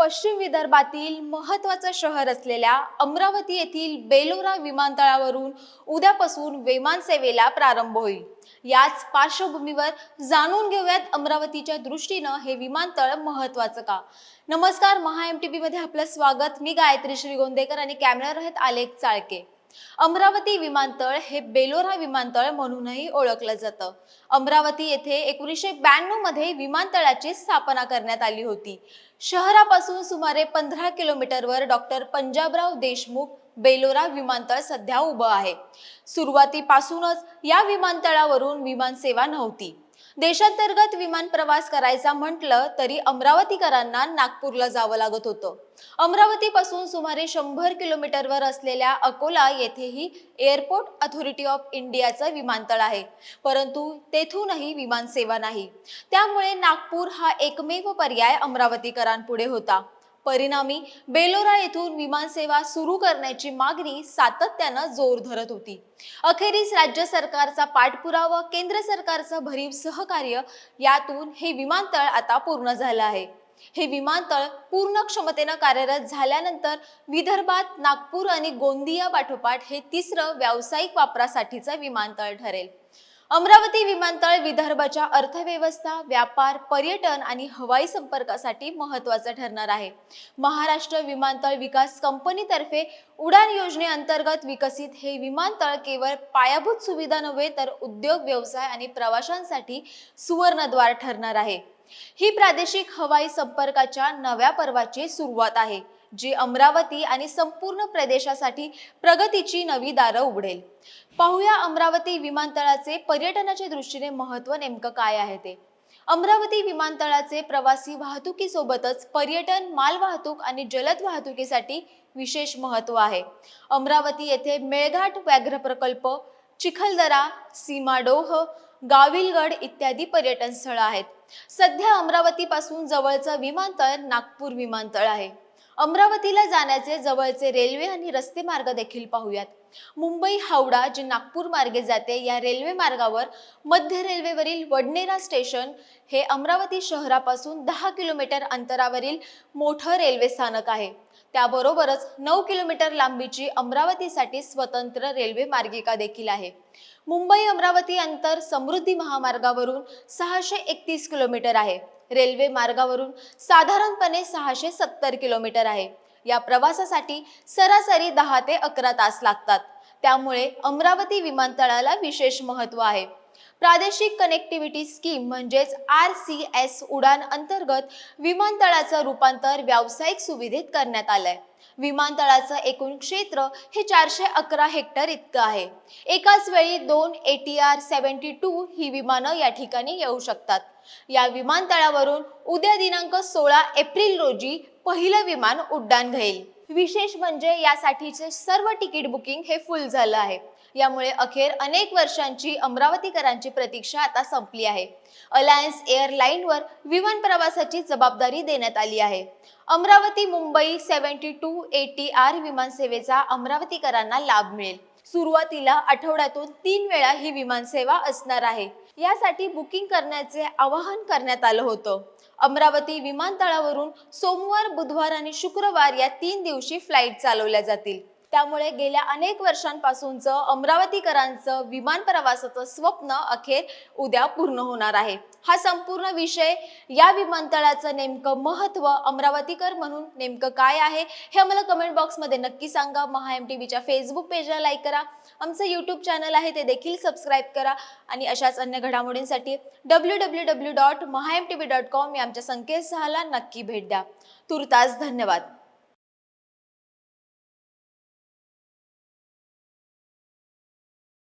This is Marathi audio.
पश्चिम विदर्भातील महत्वाचं शहर असलेल्या अमरावती येथील बेलोरा विमानतळावरून उद्यापासून विमान सेवेला प्रारंभ होईल. याच पार्श्वभूमीवर जाणून घेऊयात अमरावतीच्या दृष्टीनं हे विमानतळ महत्वाचं का? नमस्कार महा एम टी मध्ये आपलं स्वागत. मी गायत्री श्रीगोंदेकर आणि कॅमेरा आहेत आलेख चाळके. अमरावती विमानतळ हे बेलोरा विमानतळ म्हणूनही ओळखलं जातं. अमरावती येथे एकोणीसशे ब्याण्णवमध्ये विमानतळाची स्थापना करण्यात आली होती. शहरापासून सुमारे पंधरा किलोमीटरवर डॉक्टर पंजाबराव देशमुख बेलोरा विमानतळ सध्या उभं आहे. सुरुवातीपासूनच या विमानतळावरून विमान सेवा नव्हती. देशांतर्गत विमान प्रवास करायचा म्हटलं तरी अमरावतीकरांना नागपूरला जावं लागत होतं. अमरावतीपासून सुमारे शंभर किलोमीटरवर असलेल्या अकोला येथेही एअरपोर्ट अथॉरिटी ऑफ इंडियाचं विमानतळ आहे. परंतु तेथूनही विमान सेवा नाही. त्यामुळे नागपूर हा एकमेव पर्याय अमरावतीकरांपुढे होता. परिणामी बेलोरा येथून विमानसेवा सुरू करण्याची मागणी सातत्यानं जोर धरत होती. अखेरीस राज्य सरकारचा पाठपुरावा केंद्र सरकारचं भरीव सहकार्य यातून हे विमानतळ आता पूर्ण झालं आहे. हे विमानतळ पूर्ण क्षमतेनं कार्यरत झाल्यानंतर विदर्भात नागपूर आणि गोंदिया पाठोपाठ हे तिसरं व्यावसायिक वापरासाठीचं विमानतळ ठरेल. अमरावती विमानतळ विदर्भाच्या अर्थव्यवस्था व्यापार पर्यटन आणि हवाई संपर्कासाठी महत्त्वाचा ठरणार आहे. महाराष्ट्र विमानतळ विकास कंपनीतर्फे उडान योजनेअंतर्गत विकसित हे विमानतळ केवळ पायाभूत सुविधा नव्हे तर उद्योग व्यवसाय आणि प्रवाशांसाठी सुवर्णद्वार ठरणार आहे. ही प्रादेशिक हवाई संपर्काच्या नव्या पर्वाची सुरुवात आहे. जी अमरावती आणि संपूर्ण प्रदेशासाठी प्रगतीची नवी दारं उघडेल. पाहूया अमरावती विमानतळाचे पर्यटनाच्या दृष्टीने महत्त्व नेमकं काय आहे ते. अमरावती विमानतळाचे प्रवासी वाहतुकीसोबतच पर्यटन मालवाहतूक आणि जलद वाहतुकीसाठी विशेष महत्त्व आहे. अमरावती येथे मेळघाट व्याघ्र प्रकल्प चिखलदरा सीमाडोह गाविलगड इत्यादी पर्यटन स्थळं आहेत. सध्या अमरावतीपासून जवळचं विमानतळ नागपूर विमानतळ आहे. अमरावतीला जाण्याचे जवळचे रेल्वे आणि रस्ते मार्ग देखील पाहूयात. मुंबई हावडा जे नागपूर मार्गे जाते या रेल्वे मार्गावर मध्य रेल्वेवरील वडनेरा स्टेशन हे अमरावती शहरापासून दहा किलोमीटर अंतरावरील मोठं रेल्वे स्थानक आहे. त्याबरोबरच नऊ किलोमीटर लांबीची अमरावतीसाठी स्वतंत्र रेल्वे मार्गिका देखील आहे. मुंबई अमरावती अंतर समृद्धी महामार्गावरून सहाशे एकतीस किलोमीटर आहे. रेल्वे मार्गावरून साधारणपणे सहाशे सत्तर किलोमीटर आहे. या प्रवासासाठी सरासरी दहा ते अकरा तास लागतात. त्यामुळे अमरावती विमानतळाला विशेष महत्त्व आहे. प्रादेशिक कनेक्टिव्हिटी स्कीम म्हणजेच आर सी एस उडान अंतर्गत विमानतळाचं रूपांतर व्यावसायिक सुविधेत करण्यात आलंय. विमानतळाचं एकूण क्षेत्र हे चारशे अकरा हेक्टर इतकं आहे. एकाच वेळी दोन A T R seventy two ही विमानं या ठिकाणी येऊ शकतात. या विमानतळावरून उद्या दिनांक सोळा एप्रिल रोजी पहिलं विमान उड्डाण घेईल. विशेष म्हणजे यासाठीचे सर्व तिकीट बुकिंग हे फुल झालं आहे. यामुळे अखेर अनेक वर्षांची अमरावतीकरांची प्रतीक्षा आता संपली आहे. अलायन्स एअरलाईनवर विमान प्रवासाची जबाबदारी देण्यात आली आहे. Amravati Mumbai seventy two A T R विमानसेवेचा अमरावतीकरांना लाभ मिळेल. सुरुवातीला आठवड्यातून तीन वेळा ही विमानसेवा असणार आहे. यासाठी बुकिंग करण्याचे आवाहन करण्यात आलं होतं. अमरावती विमानतळावरून सोमवार बुधवार आणि शुक्रवार या तीन दिवशी फ्लाईट चालवल्या जातील. त्यामुळे गेल्या अनेक वर्षांपासूनचं अमरावतीकरांचं विमान प्रवासाचं स्वप्न अखेर उद्या पूर्ण होणार आहे. हा संपूर्ण विषय या विमानतळाचं नेमकं महत्त्व अमरावतीकर म्हणून नेमकं काय आहे हे आम्हाला कमेंट बॉक्समध्ये नक्की सांगा. महा एम टी व्हीच्या फेसबुक पेजला लाईक करा. आमचं यूट्यूब चॅनल आहे ते देखील सबस्क्राईब करा. आणि अशाच अन्य घडामोडींसाठी W W W dot Maha M T V dot com या आमच्या संकेतस्थळाला नक्की भेट द्या. तुर्तास धन्यवाद.